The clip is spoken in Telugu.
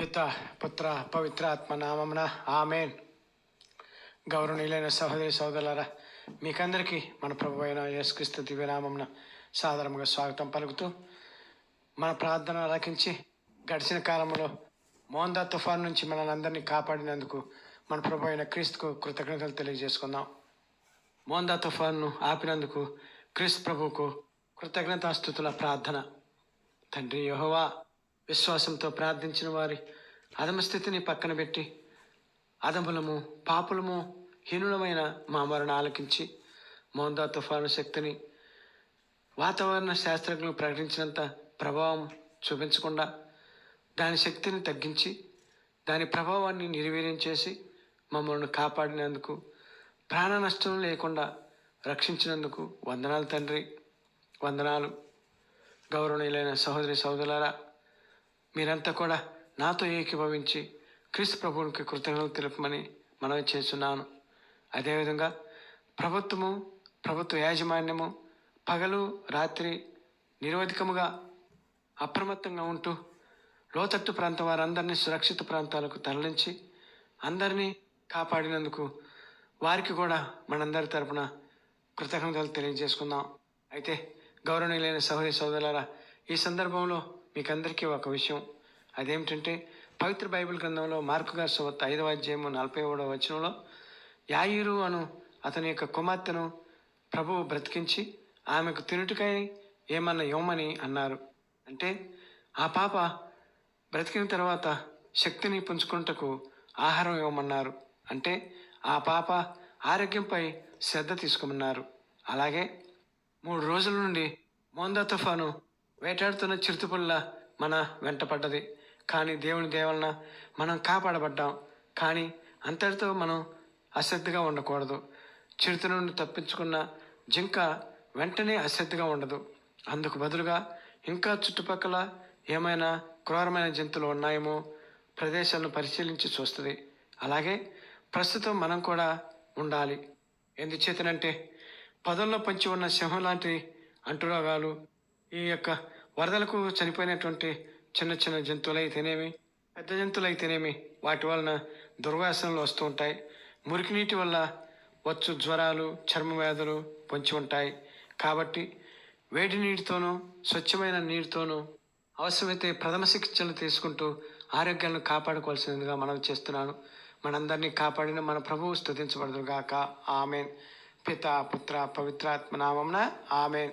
పిత పుత్ర పవిత్రాత్మ నామమున ఆమెన్. గౌరవనీయులైన సహోదరి సోదరులారా మీకందరికీ మన ప్రభు అయిన యేసుక్రీస్తు దివ్యనామమున సాధారణంగా స్వాగతం పలుకుతూ మన ప్రార్థన ఆలకించి గడిచిన కాలంలో మోందా తుఫాన్ నుంచి మనల్ని అందరినీ కాపాడినందుకు మన ప్రభు అయిన క్రీస్తుకు కృతజ్ఞతలు తెలియజేసుకుందాం. మోందా తుఫాన్ను ఆపినందుకు క్రీస్తు ప్రభువుకు కృతజ్ఞతాస్థుతుల ప్రార్థన. తండ్రి యెహోవా విశ్వాసంతో ప్రార్థించిన వారి అధమస్థితిని పక్కన పెట్టి అధములము పాపులము హీనులమైన మా మరణ ఆలకించి మోందా తుఫాను శక్తిని వాతావరణ శాస్త్రజ్ఞులు ప్రకటించినంత ప్రభావం చూపించకుండా దాని శక్తిని తగ్గించి దాని ప్రభావాన్ని నిర్వీర్యం చేసి మమ్మల్ని కాపాడినందుకు ప్రాణ నష్టం లేకుండా రక్షించినందుకు వందనాలు తండ్రి. వందనాలు. గౌరవనీయులైన సహోదరి సహోదరులారా మీరంతా కూడా నాతో ఏకీభవించి క్రీస్తు ప్రభువునికి కృతజ్ఞతలు తెలుపమని మనవి చేస్తున్నాను. అదేవిధంగా ప్రభుత్వము ప్రభుత్వ యాజమాన్యము పగలు రాత్రి నిరోధికముగా అప్రమత్తంగా ఉంటూ లోతట్టు ప్రాంతం వారందరినీ సురక్షిత ప్రాంతాలకు తరలించి అందరినీ కాపాడినందుకు వారికి కూడా మనందరి తరపున కృతజ్ఞతలు తెలియజేసుకుందాం. అయితే గౌరవనీయులైన సహోదరి సోదరులారా ఈ సందర్భంలో మీకందరికీ ఒక విషయం. అదేమిటంటే పవిత్ర బైబిల్ గ్రంథంలో మార్కు గారి సువత్ ఐదవ అధ్యాయము నలభై ఏడవ వచనంలో యాయిరు అను అతని యొక్క కుమార్తెను ప్రభువు బ్రతికించి ఆమెకు తినుటికై ఏమన్నా ఇవ్వమని అన్నారు. అంటే ఆ పాప బ్రతికిన తర్వాత శక్తిని పుంజుకుంటకు ఆహారం ఇవ్వమన్నారు. అంటే ఆ పాప ఆరోగ్యంపై శ్రద్ధ తీసుకోమన్నారు. అలాగే మూడు రోజుల నుండి మోందా తుఫాను వేటాడుతున్న చిరుతపుల్ల మన వెంటపడ్డది కానీ దేవుని దేవలన మనం కాపాడబడ్డాం. కానీ అంతటితో మనం అశ్రద్ధగా ఉండకూడదు. చిరుత నుండి తప్పించుకున్న జింక వెంటనే అశ్రద్ధగా ఉండదు. అందుకు బదులుగా ఇంకా చుట్టుపక్కల ఏమైనా క్రూరమైన జంతువులు ఉన్నాయేమో ప్రదేశాలను పరిశీలించి చూస్తుంది. అలాగే ప్రస్తుతం మనం కూడా ఉండాలి. ఎందుచేతనంటే పదంలో పంచి ఉన్న సింహం లాంటి అంటురోగాలు ఈ యొక్క వరదలకు చనిపోయినటువంటి చిన్న చిన్న జంతువులు అయితేనేమి పెద్ద జంతువులు అయితేనేమి వాటి వలన దుర్వాసనలు వస్తూ ఉంటాయి. మురికి నీటి వల్ల వచ్చు జ్వరాలు చర్మ వ్యాధులు పొంచి ఉంటాయి. కాబట్టి వేడి నీటితోనూ స్వచ్ఛమైన నీటితోనూ అవసరమైతే ప్రథమ చికిత్సలు తీసుకుంటూ ఆరోగ్యాలను కాపాడుకోవాల్సిందిగా మనం చేస్తున్నాను. మనందరినీ కాపాడిన మన ప్రభువు స్థుతించబడదుగాక ఆమెన్. పిత పుత్ర పవిత్రాత్మ నామంన ఆమెన్.